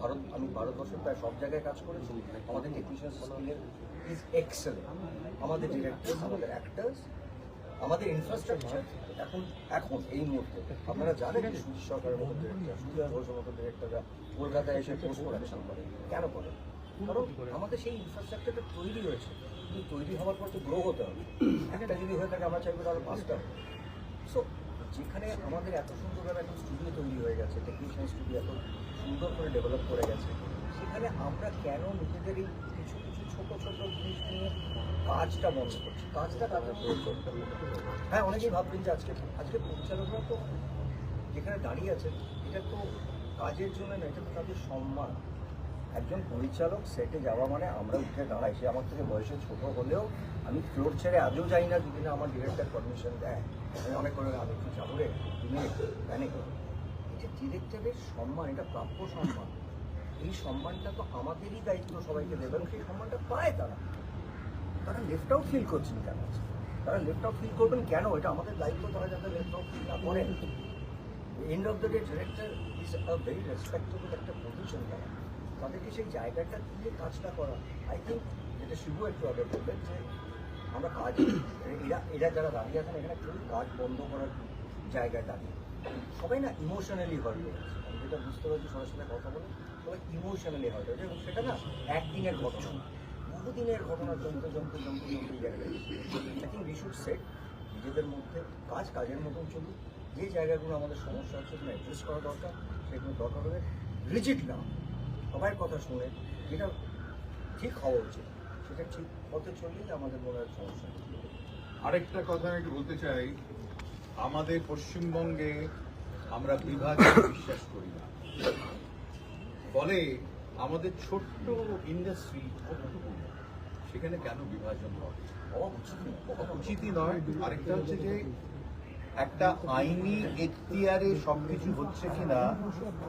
ভারত আমি ভারতবর্ষের প্রায় সব জায়গায় কাজ করেছি। আমাদের টেকনিশিয়ান স্কিলের ইজ এক্সেলেন্ট আমাদের ডিরেক্টর আমাদের অ্যাক্টার্স আমাদের ইনফ্রাস্ট্রাকচার এখন এখন এই মুহূর্তে। আপনারা জানেন যে সুজিত সরকারের মতো ডিরেক্টর সুজিত ঘোষের মতো ডিরেক্টররা কলকাতায় এসে পোস্ট প্রোডাকশন করে। কেন করে? কারণ আমাদের সেই ইনফ্রাস্ট্রাকচারটা তৈরি হয়েছে। কিন্তু তৈরি হওয়ার পর তো গ্রো হতে হবে। একটা যদি হয়ে থাকে আমরা চাইব তাহলে পাঁচটা। সো যেখানে আমাদের এত সুন্দরভাবে এখন স্টুডিও তৈরি হয়ে গেছে টেকনিশিয়ান স্টুডিও এত সুন্দর করে ডেভেলপ করে গেছে, সেখানে আমরা কেন নিজেদের এই কিছু কিছু ছোটো ছোটো জিনিস নিয়ে কাজটা বন্ধ করছি? কাজটা প্রয়োজন হ্যাঁ অনেকেই ভাববেন যে আজকে আজকে পরিচালকরা তো যেখানে দাঁড়িয়ে আছে এটা তো কাজের জন্য না এটা তো তাদের সম্মান। একজন পরিচালক সেটে যাওয়া মানে আমরা উঠে দাঁড়াই। সে আমার থেকে বয়সে ছোট হলেও আমি ফ্লোর ছেড়ে আজও যাই না যদি না আমার ডিরেক্টর পারমিশন দেয়। আমি অনেক করে আমি একটু যাব রে, তুমি প্যানিক এটা ডিরেক্টরের সম্মান, এটা প্রাপ্য সম্মান। এই সম্মানটা তো আমাদেরই দায়িত্ব সবাইকে দেবে এবং সেই সম্মানটা পায় তারা। তারা লেফট আউট ফিল করছেন কেন? তারা লেফট আউট ফিল করবেন কেন? এটা আমাদের দায়িত্ব, তারা যাতে লেফট আউট ফিল না করেন end of the day director is a very respectable একটা পজিশন তারা। তাদেরকে সেই জায়গাটা দিয়ে কাজটা করা। আই থিঙ্ক যেটা শুভ একটু আগে বললেন যে আমরা কাজ এরা এরা যারা দাঁড়িয়ে আছেন, এখানে কেউ কাজ বন্ধ করার জায়গায় দাঁড়িয়ে সবাই না ইমোশনালি হয়ে আমি যেটা বুঝতে পারছি, সবার সাথে কথা বলে, সবাই ইমোশনালি হয়ে এবং সেটা না একদিনের ঘটনা। বহুদিনের ঘটনা জমতে জমতে জমতে জমতে জায়গায় I think we should set নিজেদের মধ্যে কাজ, কাজের মতন চলুক। যে জায়গাগুলো আমাদের সমস্যা আছে সেগুলো অ্যাড্রেস করা দরকার। সেগুলো দরকার হবে রিজিট না সবার কথা শুনে যেটা ঠিক হওয়া উচিত। সেটা ঠিক পথে চললেই আমাদের মনে হয় সমস্যা আরেকটা কথা আমি একটু বলতে চাই আমাদের পশ্চিমবঙ্গে আমরা বিভাগে বিশ্বাস করি না। ফলে আমাদের ছোট্ট ইন্ডাস্ট্রি কতটুকু সেখানে কেন বিভাজন হবে উচিত উচিতই নয় আরেকটা হচ্ছে যে একটা আইনি এখতিয়ারে সবকিছু হচ্ছে কিনা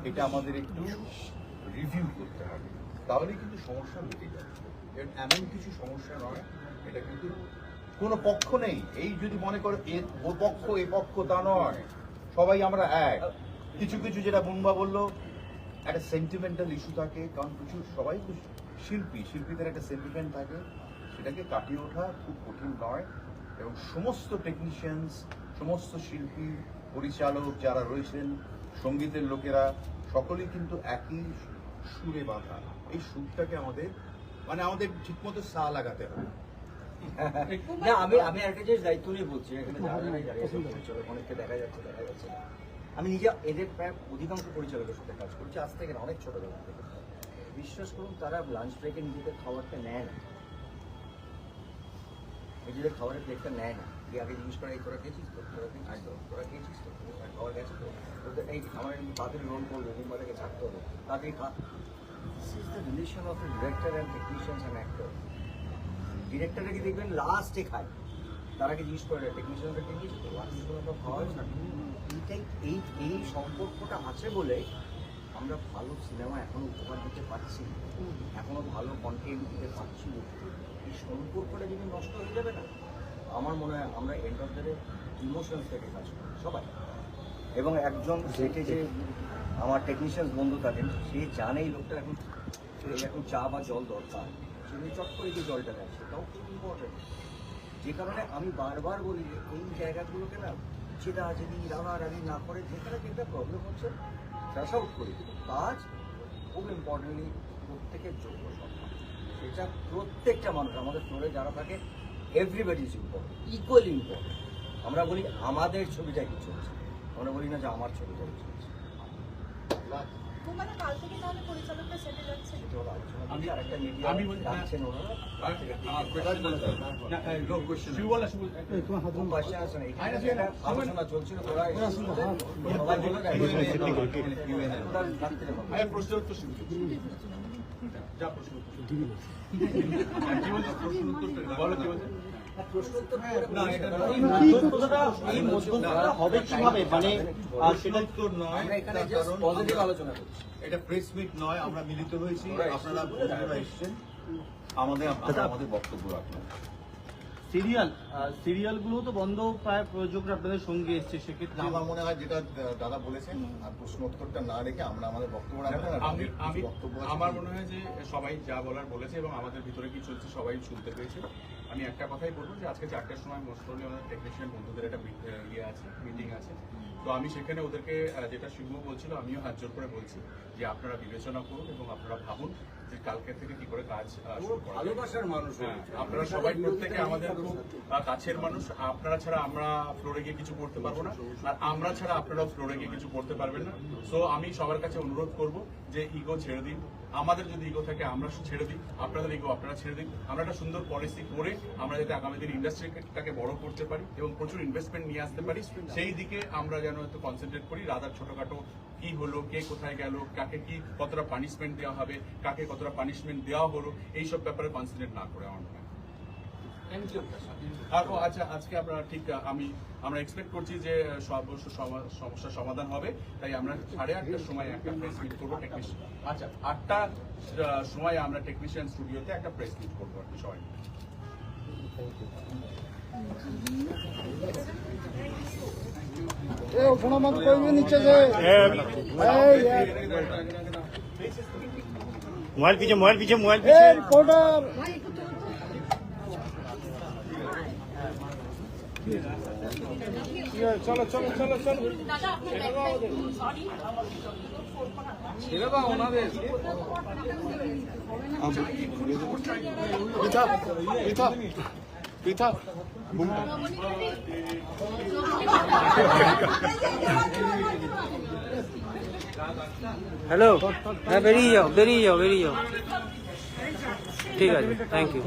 এটা আমাদের একটু রিভিউ করতে হবে তাহলে কিন্তু সমস্যা মিটে যাবে। এমন কিছু সমস্যা নয়, এটা কিন্তু কোনো পক্ষ নেই। এই যদি মনে করো এ ও পক্ষ, এ পক্ষ, তা নয়। সবাই আমরা এক। কিছু কিছু যেটা বুম্বা বলল, একটা সেন্টিমেন্টাল ইস্যু থাকে, কারণ কিছু সবাই শিল্পী, শিল্পীদের একটা সেন্টিমেন্ট থাকে। সেটাকে কাটিয়ে ওঠা খুব কঠিন নয়। এবং সমস্ত টেকনিশিয়ানস সমস্ত শিল্পী, পরিচালক যারা রয়েছেন, সঙ্গীতের লোকেরা, সকলেই কিন্তু একই সুরে বাঁধা। এই সুরটাকে আমাদের মানে আমাদের ঠিকমতো সা লাগাতে হবে না আমি আমি একটা জিনিস দায়িত্ব নিয়ে বলছি এখানে অনেককে দেখা যাচ্ছে দেখা যাচ্ছে আমি নিজে এদের প্রায় অধিকাংশ পরিচালকের সাথে কাজ করছি আজ থেকে অনেক ছোটবেলা থেকে। বিশ্বাস করুন তারা লাঞ্চ ব্রেকে নিজেদের খাবারটা নেয় না। নিজেদের খাবারের প্লেটটা নেয় না। দিয়ে আগে জিজ্ঞেস করে এই তোরা খেয়েছিস তো? তোরা খেয়েছিস তো? তোরা খেয়েছিস তো? খাবার গেছে তো? তোদের এই আমার তাড়াতাড়ি রোল করবে কিংবা তাকে ছাড়তে হবে। খা this is the relation of director and technicians and actor ডিরেক্টরকে কি দেখবেন? লাস্টে খায়। তারা কি জিজ্ঞেস করে তো লাস্টে কোনো তো খাওয়া হয়েছে না। এইটাই, এই এই সম্পর্কটা আছে বলে আমরা ভালো সিনেমা এখনও উপহার দিতে পারছি। এখনও ভালো কন্টেন্ট দিতে পারছি। এই সম্পর্কটা যদি নষ্ট হয়ে যাবে না, আমার মনে হয় আমরা এন্ড অফ দ্য ইমোশনস থেকে কাজ করি। সবাই। এবং একজন সেটে যে আমার টেকনিশিয়ান বন্ধু থাকেন, সে জানে এই লোকটা এখন এখন চা বা জল দরকার। সে চট করে যে জলটা দেয়, সেটাও খুব ইম্পর্টেন্ট যে কারণে আমি বারবার বলি যে এই জায়গাগুলোকে না চেদা চেদি রাগারাগি না করে যেখানে যেটা প্রবলেম হচ্ছে ফ্ল্যাশ আউট করি কাজ খুব ইম্পর্টেন্টলি প্রত্যেকের যোগ্য সম্মান সেটা প্রত্যেকটা মানুষ, আমাদের ফ্লোরে যারা থাকে everybody is important equally important আমরা বলি আমাদের ছবিটা কি চলছে। আমরা বলি না যে আমার ছবিটা কি চলছে। মানে কাল থেকে তাহলে পরিচালকটা সেটে যাচ্ছে। সেটা হলো আলোচনা আমি আরেকটা মিডিয়া আমি বলি- উত্তর। যা প্রশ্ন উত্তর কি বলছো? প্রশ্ন উত্তর না, এটা করে- নয়। এই মধ্যস্থতা এই মধ্যস্থতা হবে কীভাবে? মানে সেটা উত্তর নয় আমরা এখানে তার জাস্ট কারণ পজিটিভ আলোচনা এটা প্রেস মিট নয় আমরা মিলিত হয়েছি। আপনারা বন্ধুরা আমাদের আমাদের বক্তব্য রাখবেন সিরিয়াল সিরিয়ালগুলো তো বন্ধ প্রায় প্রযোজকরা আপনাদের সঙ্গে এসছে সেক্ষেত্রে আমার মনে হয় যেটা দাদা বলেছেন আর প্রশ্ন উত্তরটা না রেখে আমরা আমাদের বক্তব্য আমি আমি আমার মনে হয় যে সবাই যা বলার বলেছে এবং আমাদের ভিতরে কি চলছে সবাই শুনতে পেয়েছে। আমি একটা কথাই বলব যে আজকে চারটের সময় মোস্ট প্রবলি আমাদের টেকনিশিয়ান বন্ধুদের একটা ইয়ে আছে মিটিং আছে। তো আমি সেখানে ওদেরকে যেটা সিংহ বলছিল আমিও হাত জোর করে বলছি যে আপনারা বিবেচনা করুন এবং আপনারা ভাবুন যে কালকে থেকে কি করে কাজ। ভালোবাসার মানুষ হ্যাঁ, আপনারা সবাই প্রত্যেকে আমাদের খুব কাছের মানুষ আপনারা ছাড়া আমরা ফ্লোরে গিয়ে কিছু করতে পারব না আর আমরা ছাড়া আপনারাও ফ্লোরে গিয়ে কিছু করতে পারবেন না। সো আমি সবার কাছে অনুরোধ করব যে ইগো ছেড়ে দিন আমাদের যদি ইগো থাকে, আমরা ছেড়ে দিই। আপনাদের ইগো আপনারা ছেড়ে দিন। আমরা একটা সুন্দর পলিসি করে আমরা যাতে আগামী দিন ইন্ডাস্ট্রিটাকে বড় করতে পারি এবং প্রচুর ইনভেস্টমেন্ট নিয়ে আসতে পারি, সেই দিকে আমরা যেন একটু কনসেন্ট্রেট করি। রাদার ছোটখাটো কি হলো, কে কোথায় গেল, কাকে কি কতটা পানিশমেন্ট দেওয়া হবে, কাকে কতটা পানিশমেন্ট দেওয়া হলো, এইসব ব্যাপারে কনসেন্ট্রেট না করে আমার আর ও আচ্ছা আজকে আমরা ঠিক আমি আমরা এক্সপেক্ট করছি যে সব সমস্যার সমাধান হবে। তাই আমরা সাড়ে আটটার সময় একটা প্রেস মিট করব টেকনিশিয়ান আচ্ছা আটটা সময় আমরা টেকনিশিয়ান স্টুডিওতে একটা প্রেস মিট করব আর কি সবাই ঘোড়া মত মোবাইল পিছে মোবাইল পিছে মোবাইল পিছে। চলো চলো চলো চলো ছেড়ে দাও হ্যালো হ্যাঁ বেরিয়ে যাও বেরিয়ে যাও বেরিয়ে যাও। ঠিক আছে থ্যাংক ইউ